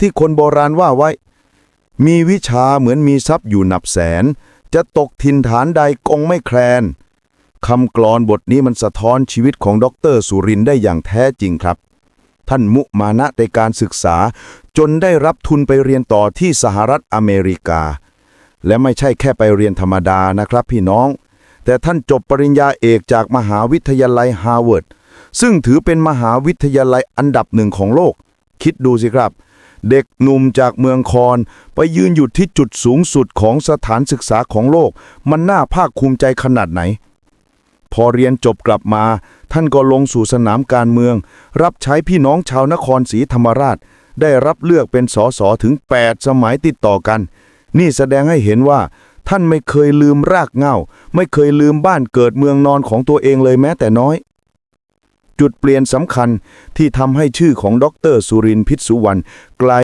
ที่คนโบราณว่าไว้ มีวิชาเหมือนมีทรัพย์อยู่หนับแสน จะตกถิ่นฐานใดคงไม่แคลนคำกลอนบทนี้มันสะท้อนชีวิตของดรสุรินได้อย่างแท้จริงครับ ท่านมุมานะในการศึกษา จนได้รับทุนไปเรียนต่อที่สหรัฐอเมริกา และไม่ใช่แค่ไปเรียนธรรมดานะครับพี่น้อง แต่ท่านจบปริญญาเอกจากมหาวิทยาลัยฮาร์วาร์ดซึ่งถือเป็นมหาวิทยาลัยอันดับหนึ่งของโลก คิดดูสิครับ เด็กหนุ่มจากเมืองคอนไปยืนอยู่ที่จุดสูงสุดของสถานศึกษาของโลก มันน่าภาคภูมิใจขนาดไหน พอเรียนจบกลับมา ท่านก็ลงสู่สนามการเมือง รับใช้พี่น้องชาวนครศรีธรรมราช ได้รับเลือกเป็นสสถึง 8 สมัยติดต่อกัน นี่แสดงให้เห็นว่า ท่านไม่เคยลืมรากเหง้า ไม่เคยลืมบ้านเกิดเมืองนอนของตัวเองเลยแม้แต่น้อย จุดเปลี่ยนสำคัญที่ทำให้ชื่อของดรสุรินพิษสุวรรณกลาย